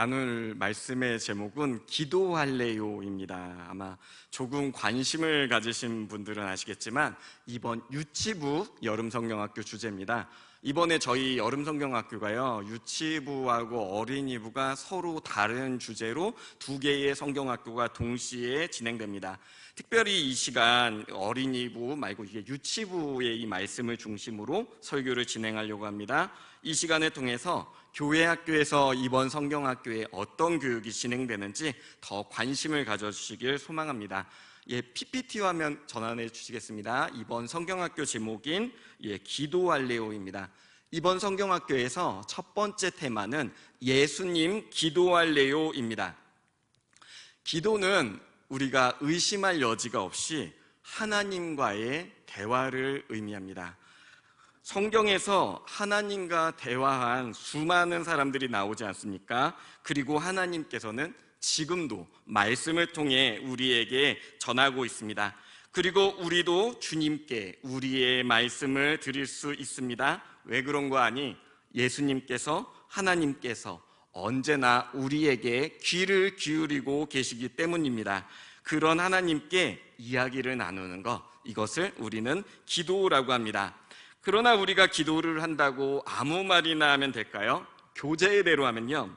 나눌 말씀의 제목은 기도할래요입니다. 아마 조금 관심을 가지신 분들은 아시겠지만 이번 유치부 여름 성경학교 주제입니다. 이번에 저희 여름 성경학교가요 유치부하고 어린이부가 서로 다른 주제로 두 개의 성경학교가 동시에 진행됩니다. 특별히 이 시간 어린이부 말고 이게 유치부의 이 말씀을 중심으로 설교를 진행하려고 합니다. 이 시간을 통해서 교회 학교에서 이번 성경학교에 어떤 교육이 진행되는지 더 관심을 가져주시길 소망합니다. 예, PPT 화면 전환해 주시겠습니다. 이번 성경학교 제목인 예, 기도할래요입니다. 이번 성경학교에서 첫 번째 테마는 예수님 기도할래요입니다. 기도는 우리가 의심할 여지가 없이 하나님과의 대화를 의미합니다. 성경에서 하나님과 대화한 수많은 사람들이 나오지 않습니까? 그리고 하나님께서는 지금도 말씀을 통해 우리에게 전하고 있습니다. 그리고 우리도 주님께 우리의 말씀을 드릴 수 있습니다. 왜 그런 거 아니? 예수님께서 하나님께서 언제나 우리에게 귀를 기울이고 계시기 때문입니다. 그런 하나님께 이야기를 나누는 것, 이것을 우리는 기도라고 합니다. 그러나 우리가 기도를 한다고 아무 말이나 하면 될까요? 교재대로 하면요.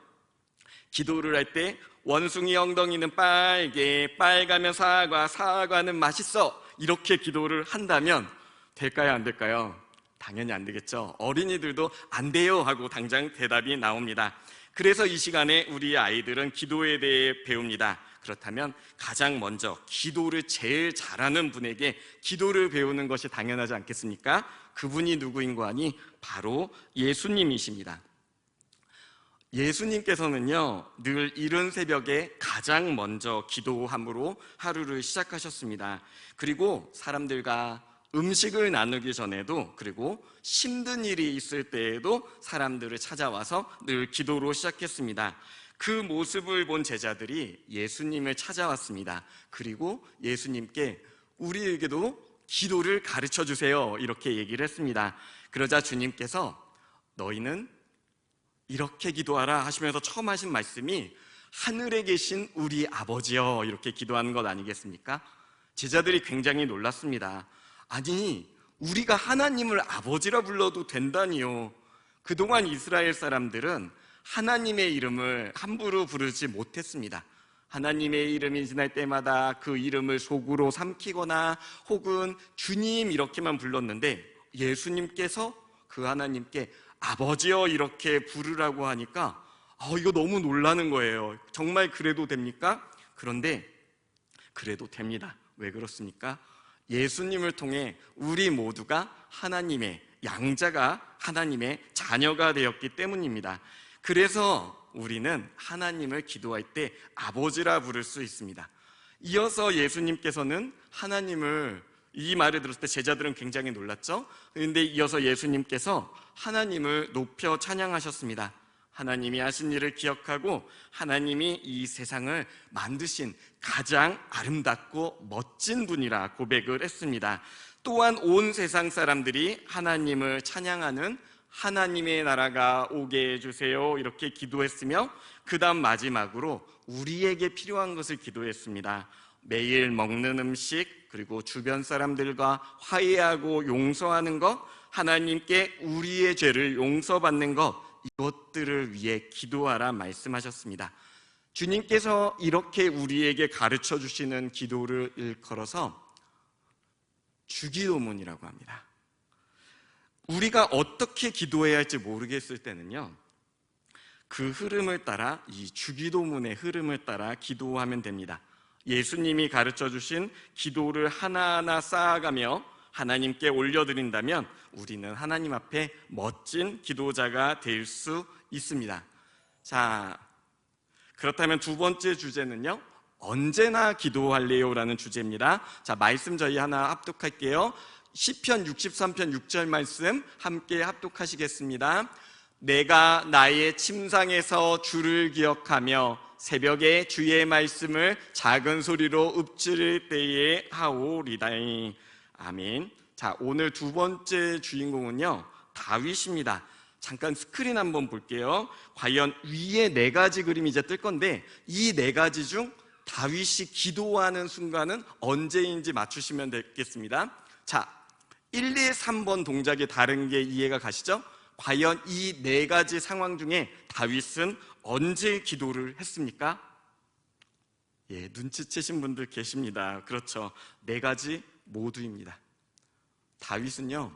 기도를 할 때 원숭이 엉덩이는 빨개, 빨가면 사과, 사과는 맛있어. 이렇게 기도를 한다면 될까요? 안 될까요? 당연히 안 되겠죠. 어린이들도 안 돼요 하고 당장 대답이 나옵니다. 그래서 이 시간에 우리 아이들은 기도에 대해 배웁니다. 그렇다면 가장 먼저 기도를 제일 잘하는 분에게 기도를 배우는 것이 당연하지 않겠습니까? 그분이 누구인 거 아니? 바로 예수님이십니다. 예수님께서는요, 늘 이른 새벽에 가장 먼저 기도함으로 하루를 시작하셨습니다. 그리고 사람들과 음식을 나누기 전에도 그리고 힘든 일이 있을 때에도 사람들을 찾아와서 늘 기도로 시작했습니다. 그 모습을 본 제자들이 예수님을 찾아왔습니다. 그리고 예수님께 우리에게도 기도를 가르쳐 주세요. 이렇게 얘기를 했습니다. 그러자 주님께서 너희는 이렇게 기도하라 하시면서 처음 하신 말씀이 하늘에 계신 우리 아버지여 이렇게 기도하는 것 아니겠습니까? 제자들이 굉장히 놀랐습니다. 아니, 우리가 하나님을 아버지라 불러도 된다니요. 그동안 이스라엘 사람들은 하나님의 이름을 함부로 부르지 못했습니다. 하나님의 이름이 지날 때마다 그 이름을 속으로 삼키거나 혹은 주님 이렇게만 불렀는데 예수님께서 그 하나님께 아버지여 이렇게 부르라고 하니까 어, 이거 너무 놀라는 거예요. 정말 그래도 됩니까? 그런데 그래도 됩니다. 왜 그렇습니까? 예수님을 통해 우리 모두가 하나님의 양자가 하나님의 자녀가 되었기 때문입니다. 그래서 우리는 하나님을 기도할 때 아버지라 부를 수 있습니다. 이어서 예수님께서는 하나님을 이 말을 들었을 때 제자들은 굉장히 놀랐죠. 그런데 이어서 예수님께서 하나님을 높여 찬양하셨습니다. 하나님이 하신 일을 기억하고 하나님이 이 세상을 만드신 가장 아름답고 멋진 분이라 고백을 했습니다. 또한 온 세상 사람들이 하나님을 찬양하는 하나님의 나라가 오게 해주세요. 이렇게 기도했으며, 그 다음 마지막으로 우리에게 필요한 것을 기도했습니다. 매일 먹는 음식, 그리고 주변 사람들과 화해하고 용서하는 것, 하나님께 우리의 죄를 용서받는 것, 이것들을 위해 기도하라 말씀하셨습니다. 주님께서 이렇게 우리에게 가르쳐 주시는 기도를 일컬어서 주기도문이라고 합니다. 우리가 어떻게 기도해야 할지 모르겠을 때는요, 그 흐름을 따라, 이 주기도문의 흐름을 따라 기도하면 됩니다. 예수님이 가르쳐 주신 기도를 하나하나 쌓아가며 하나님께 올려드린다면 우리는 하나님 앞에 멋진 기도자가 될 수 있습니다. 자, 그렇다면 두 번째 주제는요, 언제나 기도할래요 라는 주제입니다. 자, 말씀 저희 하나 합독할게요. 시편 63편 6절 말씀 함께 합독하시겠습니다. 내가 나의 침상에서 주를 기억하며 새벽에 주의 말씀을 작은 소리로 읊조릴 때에 하오리다이. 아멘. 자, 오늘 두 번째 주인공은요. 다윗입니다. 잠깐 스크린 한번 볼게요. 과연 위에 네 가지 그림이 이제 뜰 건데 이 네 가지 중 다윗이 기도하는 순간은 언제인지 맞추시면 되겠습니다. 자, 1, 2, 3번 동작이 다른 게 이해가 가시죠? 과연 이 네 가지 상황 중에 다윗은 언제 기도를 했습니까? 예, 눈치채신 분들 계십니다. 그렇죠. 네 가지 모두입니다. 다윗은요,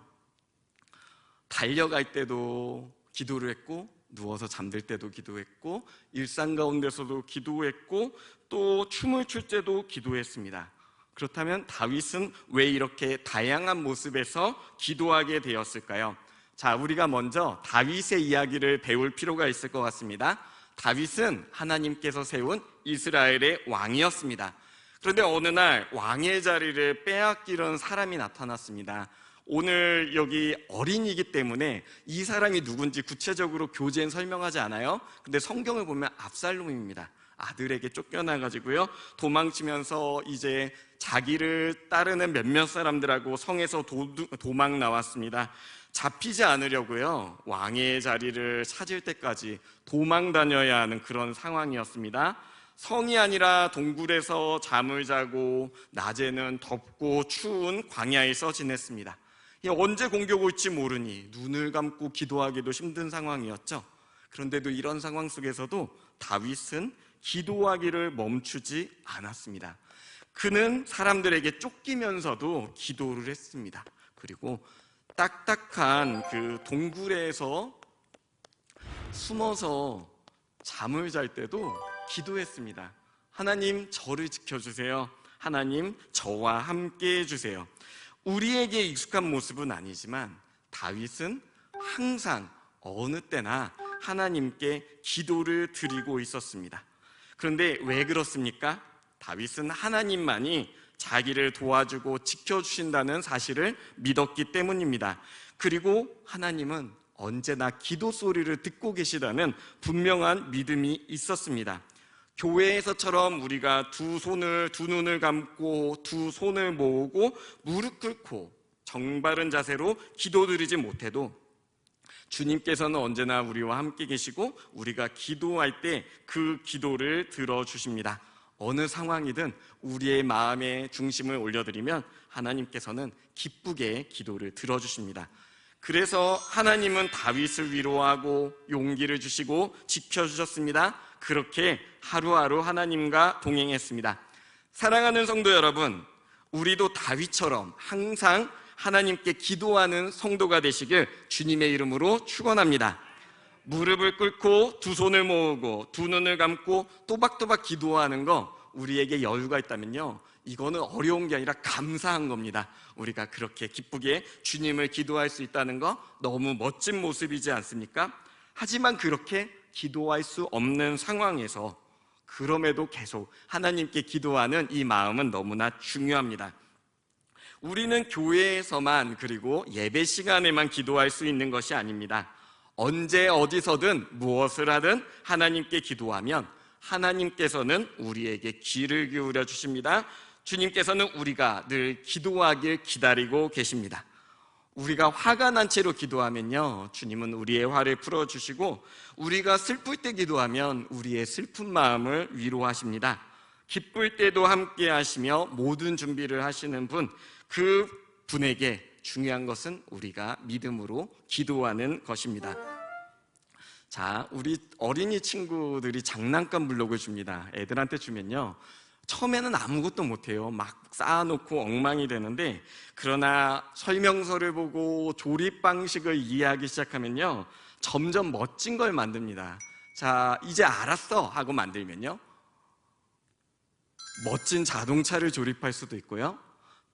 달려갈 때도 기도를 했고, 누워서 잠들 때도 기도했고, 일상 가운데서도 기도했고, 또 춤을 출 때도 기도했습니다. 그렇다면 다윗은 왜 이렇게 다양한 모습에서 기도하게 되었을까요? 자, 우리가 먼저 다윗의 이야기를 배울 필요가 있을 것 같습니다. 다윗은 하나님께서 세운 이스라엘의 왕이었습니다. 그런데 어느 날 왕의 자리를 빼앗기는 사람이 나타났습니다. 오늘 여기 어린이기 때문에 이 사람이 누군지 구체적으로 교재엔 설명하지 않아요. 근데 성경을 보면 압살롬입니다. 아들에게 쫓겨나가지고요. 도망치면서 이제 자기를 따르는 몇몇 사람들하고 성에서 도, 도망 나왔습니다. 잡히지 않으려고요. 왕의 자리를 찾을 때까지 도망 다녀야 하는 그런 상황이었습니다. 성이 아니라 동굴에서 잠을 자고 낮에는 덥고 추운 광야에서 지냈습니다. 언제 공격 올지 모르니 눈을 감고 기도하기도 힘든 상황이었죠. 그런데도 이런 상황 속에서도 다윗은 기도하기를 멈추지 않았습니다. 그는 사람들에게 쫓기면서도 기도를 했습니다. 그리고 딱딱한 그 동굴에서 숨어서 잠을 잘 때도 기도했습니다. 하나님, 저를 지켜주세요. 하나님, 저와 함께 해주세요. 우리에게 익숙한 모습은 아니지만 다윗은 항상 어느 때나 하나님께 기도를 드리고 있었습니다. 그런데 왜 그렇습니까? 다윗은 하나님만이 자기를 도와주고 지켜주신다는 사실을 믿었기 때문입니다. 그리고 하나님은 언제나 기도 소리를 듣고 계시다는 분명한 믿음이 있었습니다. 교회에서처럼 우리가 두 손을, 두 눈을 감고 두 손을 모으고 무릎 꿇고 정바른 자세로 기도드리지 못해도 주님께서는 언제나 우리와 함께 계시고 우리가 기도할 때 그 기도를 들어주십니다. 어느 상황이든 우리의 마음의 중심을 올려드리면 하나님께서는 기쁘게 기도를 들어주십니다. 그래서 하나님은 다윗을 위로하고 용기를 주시고 지켜주셨습니다. 그렇게 하루하루 하나님과 동행했습니다. 사랑하는 성도 여러분, 우리도 다윗처럼 항상 하나님께 기도하는 성도가 되시길 주님의 이름으로 축원합니다. 무릎을 꿇고 두 손을 모으고 두 눈을 감고 또박또박 기도하는 거 우리에게 여유가 있다면요. 이거는 어려운 게 아니라 감사한 겁니다. 우리가 그렇게 기쁘게 주님을 기도할 수 있다는 거 너무 멋진 모습이지 않습니까? 하지만 그렇게 기도할 수 없는 상황에서 그럼에도 계속 하나님께 기도하는 이 마음은 너무나 중요합니다. 우리는 교회에서만 그리고 예배 시간에만 기도할 수 있는 것이 아닙니다. 언제 어디서든 무엇을 하든 하나님께 기도하면 하나님께서는 우리에게 귀를 기울여 주십니다. 주님께서는 우리가 늘 기도하길 기다리고 계십니다. 우리가 화가 난 채로 기도하면요. 주님은 우리의 화를 풀어주시고, 우리가 슬플 때 기도하면 우리의 슬픈 마음을 위로하십니다. 기쁠 때도 함께 하시며 모든 준비를 하시는 분, 그 분에게 중요한 것은 우리가 믿음으로 기도하는 것입니다. 자, 우리 어린이 친구들이 장난감 블록을 줍니다. 애들한테 주면요. 처음에는 아무것도 못해요. 막 쌓아놓고 엉망이 되는데, 그러나 설명서를 보고 조립 방식을 이해하기 시작하면요. 점점 멋진 걸 만듭니다. 자, 이제 알았어! 하고 만들면요. 멋진 자동차를 조립할 수도 있고요.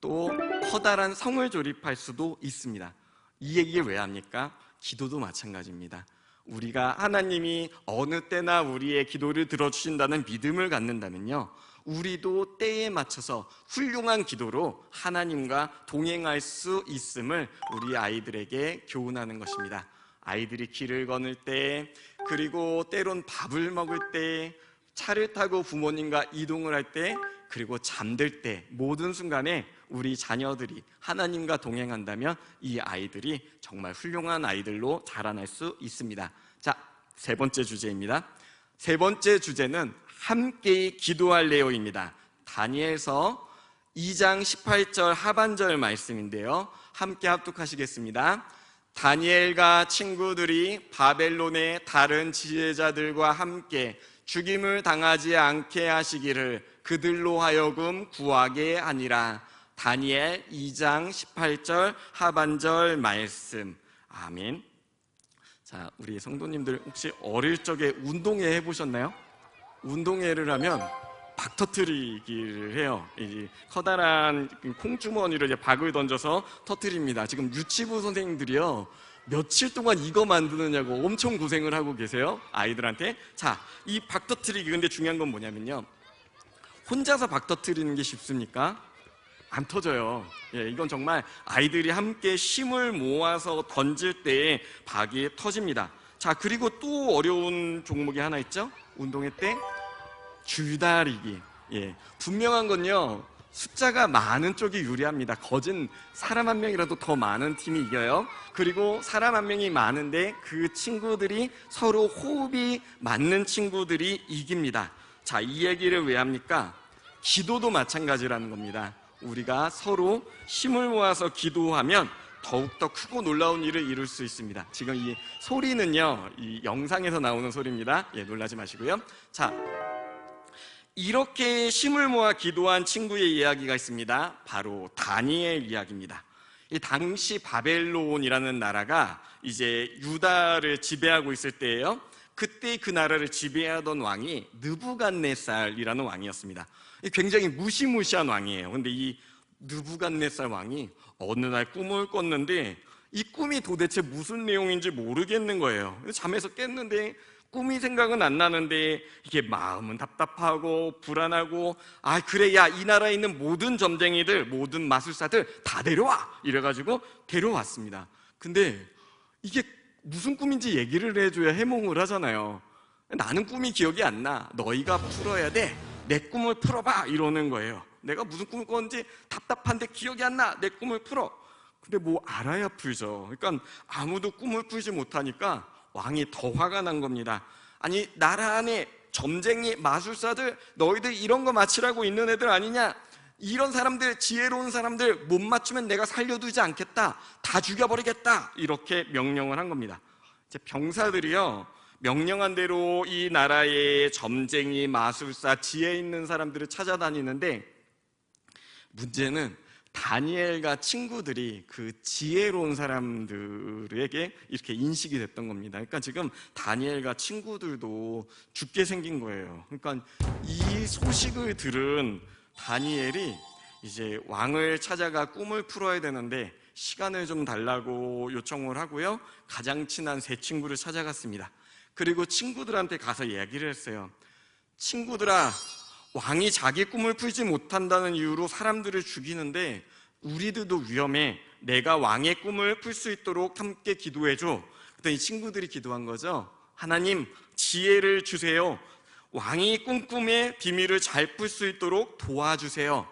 또 커다란 성을 조립할 수도 있습니다. 이 얘기를 왜 합니까? 기도도 마찬가지입니다. 우리가 하나님이 어느 때나 우리의 기도를 들어주신다는 믿음을 갖는다면요. 우리도 때에 맞춰서 훌륭한 기도로 하나님과 동행할 수 있음을 우리 아이들에게 교훈하는 것입니다. 아이들이 길을 거닐 때, 그리고 때론 밥을 먹을 때, 차를 타고 부모님과 이동을 할 때, 그리고 잠들 때 모든 순간에 우리 자녀들이 하나님과 동행한다면 이 아이들이 정말 훌륭한 아이들로 자라날 수 있습니다. 자, 세 번째 주제입니다. 세 번째 주제는 함께 기도할래요입니다. 다니엘서 2장 18절 하반절 말씀인데요. 함께 합독하시겠습니다. 다니엘과 친구들이 바벨론의 다른 지혜자들과 함께 죽임을 당하지 않게 하시기를 그들로 하여금 구하게 하니라. 다니엘 2장 18절 하반절 말씀. 아멘. 자, 우리 성도님들 혹시 어릴 적에 운동회 해보셨나요? 운동회를 하면 박 터트리기를 해요. 이 커다란 콩주머니를 이제 박을 던져서 터트립니다. 지금 유치부 선생님들이요. 며칠 동안 이거 만드느냐고 엄청 고생을 하고 계세요. 아이들한테. 자, 이 박 터트리기. 근데 중요한 건 뭐냐면요. 혼자서 박 터트리는 게 쉽습니까? 안 터져요. 예, 이건 정말 아이들이 함께 힘을 모아서 던질 때 박이 터집니다. 자, 그리고 또 어려운 종목이 하나 있죠? 운동회 때 줄다리기. 예, 분명한 건요. 숫자가 많은 쪽이 유리합니다. 거진 사람 한 명이라도 더 많은 팀이 이겨요. 그리고 사람 한 명이 많은데 그 친구들이 서로 호흡이 맞는 친구들이 이깁니다. 자, 이 얘기를 왜 합니까? 기도도 마찬가지라는 겁니다. 우리가 서로 힘을 모아서 기도하면 더욱더 크고 놀라운 일을 이룰 수 있습니다. 지금 이 소리는요, 이 영상에서 나오는 소리입니다. 예, 놀라지 마시고요. 자, 이렇게 힘을 모아 기도한 친구의 이야기가 있습니다. 바로 다니엘 이야기입니다. 이 당시 바벨론이라는 나라가 이제 유다를 지배하고 있을 때예요. 그때 그 나라를 지배하던 왕이 느부갓네살이라는 왕이었습니다. 굉장히 무시무시한 왕이에요. 근데 이 느부갓네살 왕이 어느 날 꿈을 꿨는데 이 꿈이 도대체 무슨 내용인지 모르겠는 거예요. 잠에서 깼는데 꿈이 생각은 안 나는데 이게 마음은 답답하고 불안하고 아 그래 야 이 나라에 있는 모든 점쟁이들 모든 마술사들 다 데려와 이래가지고 데려왔습니다. 근데 이게 무슨 꿈인지 얘기를 해줘야 해몽을 하잖아요. 나는 꿈이 기억이 안 나. 너희가 풀어야 돼. 내 꿈을 풀어봐 이러는 거예요. 내가 무슨 꿈을 꿨는지 답답한데 기억이 안 나. 내 꿈을 풀어. 근데 뭐 알아야 풀죠. 그러니까 아무도 꿈을 풀지 못하니까 왕이 더 화가 난 겁니다. 아니 나라 안에 점쟁이 마술사들 너희들 이런 거 맞추라고 있는 애들 아니냐? 이런 사람들 지혜로운 사람들 못 맞추면 내가 살려두지 않겠다. 다 죽여버리겠다. 이렇게 명령을 한 겁니다. 이제 병사들이요. 명령한 대로 이 나라의 점쟁이, 마술사, 지혜 있는 사람들을 찾아다니는데 문제는 다니엘과 친구들이 그 지혜로운 사람들에게 이렇게 인식이 됐던 겁니다. 그러니까 지금 다니엘과 친구들도 죽게 생긴 거예요. 그러니까 이 소식을 들은 다니엘이 이제 왕을 찾아가 꿈을 풀어야 되는데 시간을 좀 달라고 요청을 하고요. 가장 친한 세 친구를 찾아갔습니다. 그리고 친구들한테 가서 얘기를 했어요. 친구들아, 왕이 자기 꿈을 풀지 못한다는 이유로 사람들을 죽이는데 우리들도 위험해. 내가 왕의 꿈을 풀 수 있도록 함께 기도해줘. 그랬더니 친구들이 기도한 거죠. 하나님, 지혜를 주세요. 왕이 꿈꿈의 비밀을 잘 풀 수 있도록 도와주세요.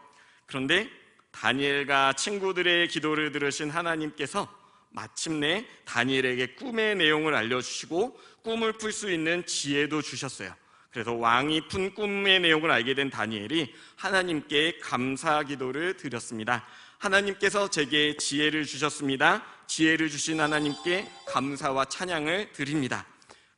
그런데 다니엘과 친구들의 기도를 들으신 하나님께서 마침내 다니엘에게 꿈의 내용을 알려주시고 꿈을 풀 수 있는 지혜도 주셨어요. 그래서 왕이 푼 꿈의 내용을 알게 된 다니엘이 하나님께 감사 기도를 드렸습니다. 하나님께서 제게 지혜를 주셨습니다. 지혜를 주신 하나님께 감사와 찬양을 드립니다.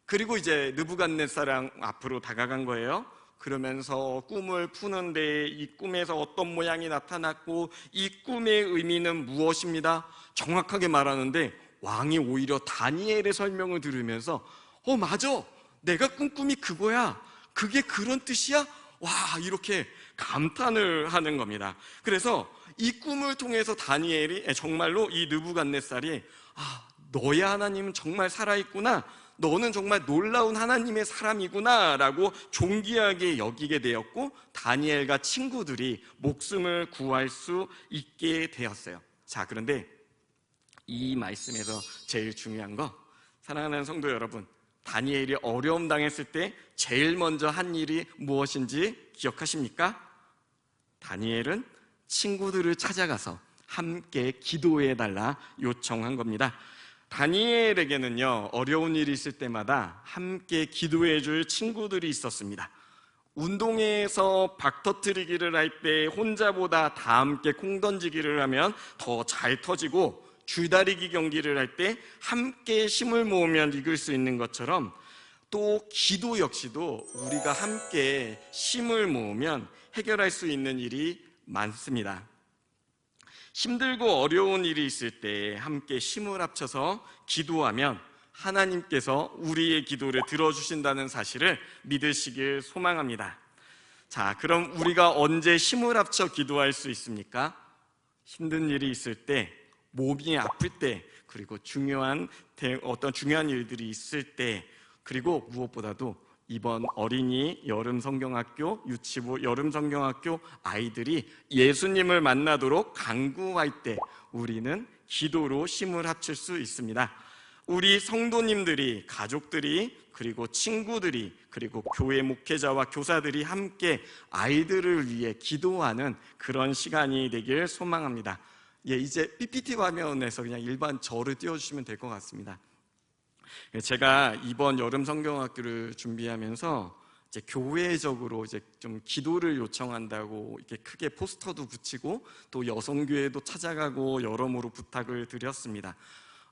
그리고 이제 느부갓네살랑 앞으로 다가간 거예요. 그러면서 꿈을 푸는데 이 꿈에서 어떤 모양이 나타났고 이 꿈의 의미는 무엇입니다. 정확하게 말하는데 왕이 오히려 다니엘의 설명을 들으면서 어 맞아 내가 꾼 꿈이 그거야 그게 그런 뜻이야 와 이렇게 감탄을 하는 겁니다. 그래서 이 꿈을 통해서 다니엘이 정말로 이 느부갓네살이 아 너의 하나님은 정말 살아있구나 너는 정말 놀라운 하나님의 사람이구나라고 존귀하게 여기게 되었고 다니엘과 친구들이 목숨을 구할 수 있게 되었어요. 자, 그런데 이 말씀에서 제일 중요한 거 사랑하는 성도 여러분, 다니엘이 어려움 당했을 때 제일 먼저 한 일이 무엇인지 기억하십니까? 다니엘은 친구들을 찾아가서 함께 기도해 달라 요청한 겁니다. 다니엘에게는요, 어려운 일이 있을 때마다 함께 기도해 줄 친구들이 있었습니다. 운동회에서 박 터트리기를 할 때 혼자보다 다 함께 콩 던지기를 하면 더 잘 터지고 줄다리기 경기를 할 때 함께 힘을 모으면 이길 수 있는 것처럼 또 기도 역시도 우리가 함께 힘을 모으면 해결할 수 있는 일이 많습니다. 힘들고 어려운 일이 있을 때 함께 힘을 합쳐서 기도하면 하나님께서 우리의 기도를 들어주신다는 사실을 믿으시길 소망합니다. 자, 그럼 우리가 언제 힘을 합쳐 기도할 수 있습니까? 힘든 일이 있을 때, 몸이 아플 때, 그리고 중요한 어떤 중요한 일들이 있을 때, 그리고 무엇보다도 이번 어린이 여름 성경학교 유치부 여름 성경학교 아이들이 예수님을 만나도록 강구할 때 우리는 기도로 힘을 합칠 수 있습니다. 우리 성도님들이 가족들이 그리고 친구들이 그리고 교회 목회자와 교사들이 함께 아이들을 위해 기도하는 그런 시간이 되길 소망합니다. 예, 이제 PPT 화면에서 그냥 일반 저를 띄워주시면 될 것 같습니다. 제가 이번 여름 성경학교를 준비하면서 이제 교회적으로 이제 좀 기도를 요청한다고 이렇게 크게 포스터도 붙이고 또 여성교회도 찾아가고 여러모로 부탁을 드렸습니다.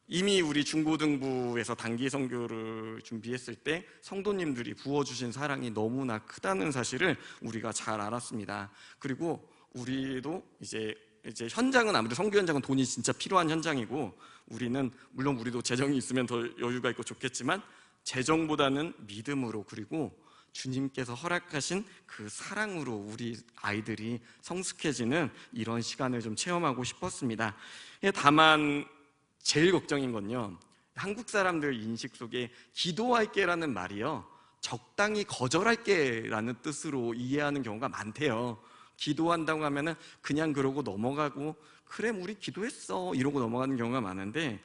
이미 우리 중고등부에서 단기 선교를 준비했을 때 성도님들이 부어주신 사랑이 너무나 크다는 사실을 우리가 잘 알았습니다. 그리고 우리도 이제 이제 현장은 아무래도 성교 현장은 돈이 진짜 필요한 현장이고 우리는 물론 우리도 재정이 있으면 더 여유가 있고 좋겠지만 재정보다는 믿음으로 그리고 주님께서 허락하신 그 사랑으로 우리 아이들이 성숙해지는 이런 시간을 좀 체험하고 싶었습니다. 예, 다만 제일 걱정인 건요. 한국 사람들 인식 속에 기도할게라는 말이요. 적당히 거절할게라는 뜻으로 이해하는 경우가 많대요. 기도한다고 하면은 그냥 그러고 넘어가고 그래 우리 기도했어 이러고 넘어가는 경우가 많은데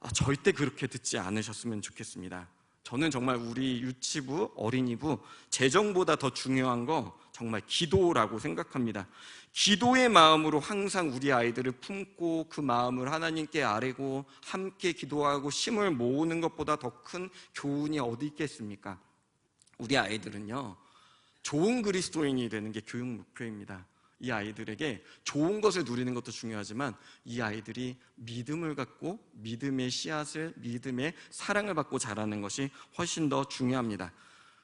아, 절대 그렇게 듣지 않으셨으면 좋겠습니다. 저는 정말 우리 유치부 어린이부 재정보다 더 중요한 거 정말 기도라고 생각합니다. 기도의 마음으로 항상 우리 아이들을 품고 그 마음을 하나님께 아뢰고 함께 기도하고 힘을 모으는 것보다 더 큰 교훈이 어디 있겠습니까? 우리 아이들은요. 좋은 그리스도인이 되는 게 교육 목표입니다. 이 아이들에게 좋은 것을 누리는 것도 중요하지만 이 아이들이 믿음을 갖고 믿음의 씨앗을 믿음의 사랑을 받고 자라는 것이 훨씬 더 중요합니다.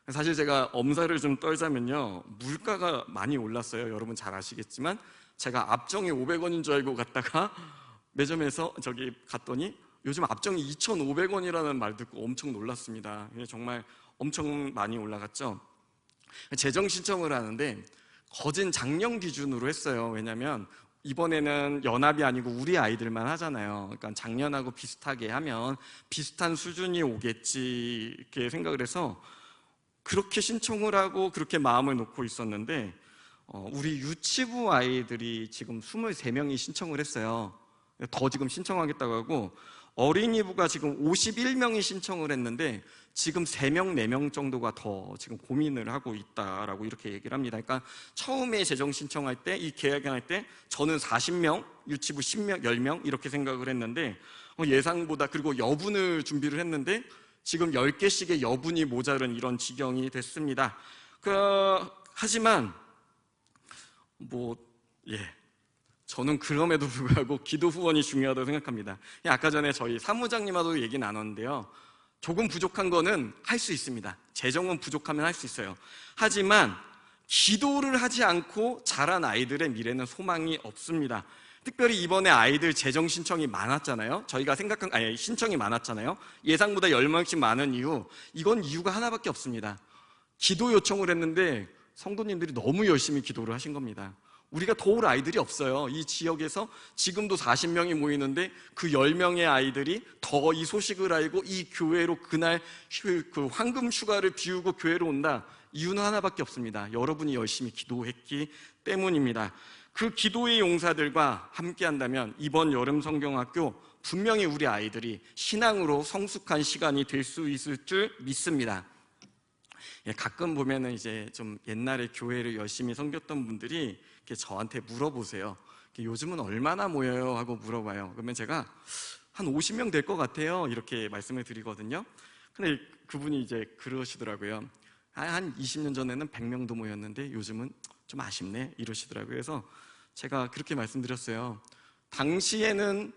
사실 제가 엄살을 좀 떨자면요. 물가가 많이 올랐어요. 여러분 잘 아시겠지만 제가 앞정이 500원인 줄 알고 갔다가 매점에서 저기 갔더니 요즘 앞정이 2,500원이라는 말 듣고 엄청 놀랐습니다. 정말 엄청 많이 올라갔죠. 재정 신청을 하는데 거진 작년 기준으로 했어요. 왜냐하면 이번에는 연합이 아니고 우리 아이들만 하잖아요. 그러니까 작년하고 비슷하게 하면 비슷한 수준이 오겠지 이렇게 생각을 해서 그렇게 신청을 하고 그렇게 마음을 놓고 있었는데 어, 우리 유치부 아이들이 지금 23명이 신청을 했어요. 더 지금 신청하겠다고 하고 어린이부가 지금 51명이 신청을 했는데 지금 3명, 4명 정도가 더 지금 고민을 하고 있다라고 이렇게 얘기를 합니다. 그러니까 처음에 재정 신청할 때, 이 계약할 때 저는 40명, 유치부 10명, 10명 이렇게 생각을 했는데 어, 예상보다 그리고 여분을 준비를 했는데 지금 10개씩의 여분이 모자른 이런 지경이 됐습니다. 그, 하지만 뭐, 예. 저는 그럼에도 불구하고 기도 후원이 중요하다고 생각합니다. 아까 전에 저희 사무장님하고도 얘기 나눴는데요. 조금 부족한 거는 할 수 있습니다. 재정은 부족하면 할 수 있어요. 하지만 기도를 하지 않고 자란 아이들의 미래는 소망이 없습니다. 특별히 이번에 아이들 재정 신청이 많았잖아요. 저희가 생각한, 아니, 신청이 많았잖아요. 예상보다 10명씩 많은 이유, 이건 이유가 하나밖에 없습니다. 기도 요청을 했는데 성도님들이 너무 열심히 기도를 하신 겁니다. 우리가 도울 아이들이 없어요. 이 지역에서 지금도 40명이 모이는데 그 10명의 아이들이 더 이 소식을 알고 이 교회로 그날 그 황금 휴가를 비우고 교회로 온다. 이유는 하나밖에 없습니다. 여러분이 열심히 기도했기 때문입니다. 그 기도의 용사들과 함께 한다면 이번 여름 성경학교 분명히 우리 아이들이 신앙으로 성숙한 시간이 될 수 있을 줄 믿습니다. 예, 가끔 보면은 이제 좀 옛날에 교회를 열심히 섬겼던 분들이 이렇게 저한테 물어보세요. 요즘은 얼마나 모여요? 하고 물어봐요. 그러면 제가 한 50명 될 것 같아요. 이렇게 말씀을 드리거든요. 근데 그분이 이제 그러시더라고요. 아, 한 20년 전에는 100명도 모였는데 요즘은 좀 아쉽네 이러시더라고요. 그래서 제가 그렇게 말씀드렸어요. 당시에는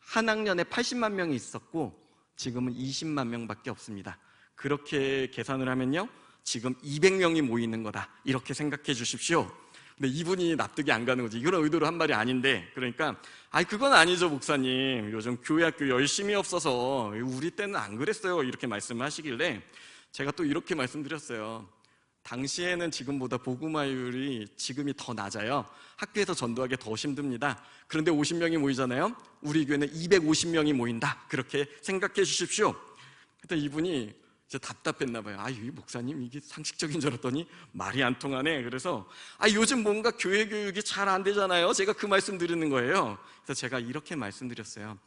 한 학년에 80만 명이 있었고 지금은 20만 명밖에 없습니다. 그렇게 계산을 하면요. 지금 200명이 모이는 거다. 이렇게 생각해 주십시오. 근데 이분이 납득이 안 가는 거지. 이런 의도로 한 말이 아닌데. 그러니까, 아이, 그건 아니죠, 목사님. 요즘 교회 학교 열심히 없어서 우리 때는 안 그랬어요. 이렇게 말씀을 하시길래 제가 또 이렇게 말씀드렸어요. 당시에는 지금보다 복음화율이 지금이 더 낮아요. 학교에서 전도하기 더 힘듭니다. 그런데 50명이 모이잖아요. 우리 교회는 250명이 모인다. 그렇게 생각해 주십시오. 그때 이분이 이제 답답했나 봐요. 아, 이 목사님 이게 상식적인 줄 알았더니 말이 안 통하네. 그래서 아, 요즘 뭔가 교회 교육이 잘 안 되잖아요. 제가 그 말씀 드리는 거예요. 그래서 제가 이렇게 말씀드렸어요.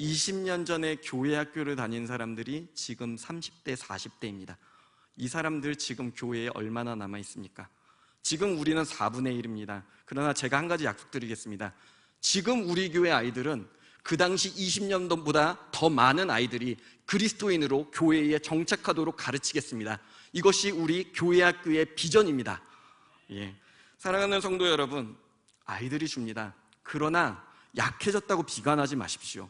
20년 전에 교회 학교를 다닌 사람들이 지금 30대, 40대입니다. 이 사람들 지금 교회에 얼마나 남아 있습니까? 지금 우리는 4분의 1입니다. 그러나 제가 한 가지 약속드리겠습니다. 지금 우리 교회 아이들은 그 당시 20년 전보다 더 많은 아이들이 그리스도인으로 교회에 정착하도록 가르치겠습니다. 이것이 우리 교회 학교의 비전입니다. 예. 사랑하는 성도 여러분, 아이들이 줍니다. 그러나 약해졌다고 비관하지 마십시오.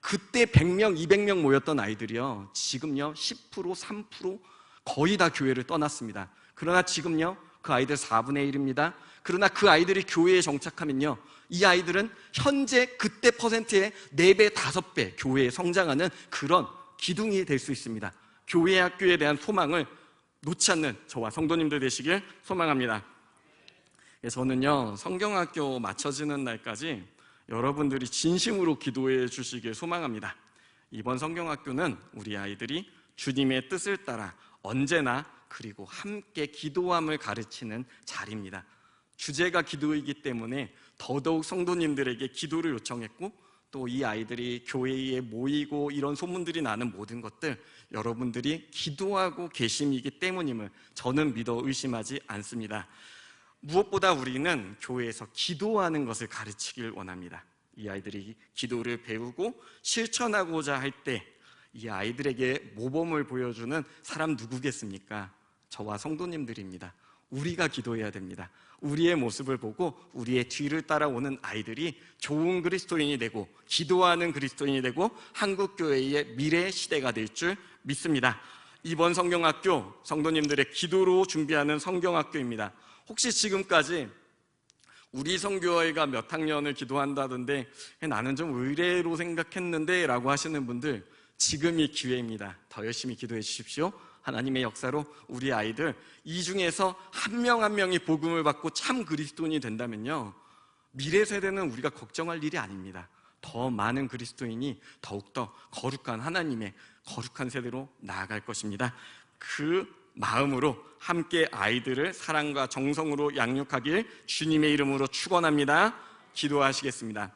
그때 100명, 200명 모였던 아이들이요. 지금요, 10%, 3% 거의 다 교회를 떠났습니다. 그러나 지금요, 그 아이들 4분의 1입니다. 그러나 그 아이들이 교회에 정착하면요, 이 아이들은 현재 그때 퍼센트의 4배, 5배 교회에 성장하는 그런 기둥이 될 수 있습니다. 교회 학교에 대한 소망을 놓지 않는 저와 성도님들 되시길 소망합니다. 예, 저는요, 성경학교 마쳐지는 날까지 여러분들이 진심으로 기도해 주시길 소망합니다. 이번 성경학교는 우리 아이들이 주님의 뜻을 따라 언제나 그리고 함께 기도함을 가르치는 자리입니다. 주제가 기도이기 때문에 더더욱 성도님들에게 기도를 요청했고 또 이 아이들이 교회에 모이고 이런 소문들이 나는 모든 것들 여러분들이 기도하고 계심이기 때문임을 저는 믿어 의심하지 않습니다. 무엇보다 우리는 교회에서 기도하는 것을 가르치길 원합니다. 이 아이들이 기도를 배우고 실천하고자 할 때 이 아이들에게 모범을 보여주는 사람 누구겠습니까? 저와 성도님들입니다. 우리가 기도해야 됩니다. 우리의 모습을 보고 우리의 뒤를 따라오는 아이들이 좋은 그리스도인이 되고 기도하는 그리스도인이 되고 한국 교회의 미래 시대가 될 줄 믿습니다. 이번 성경학교 성도님들의 기도로 준비하는 성경학교입니다. 혹시 지금까지 우리 성교회가 몇 학년을 기도한다던데 나는 좀 의례로 생각했는데 라고 하시는 분들 지금이 기회입니다. 더 열심히 기도해 주십시오. 하나님의 역사로 우리 아이들 이 중에서 한명한 명이 복음을 받고 참 그리스도인이 된다면요. 미래 세대는 우리가 걱정할 일이 아닙니다. 더 많은 그리스도인이 더욱더 거룩한 하나님의 거룩한 세대로 나아갈 것입니다. 그 마음으로 함께 아이들을 사랑과 정성으로 양육하길 주님의 이름으로 축원합니다. 기도하시겠습니다.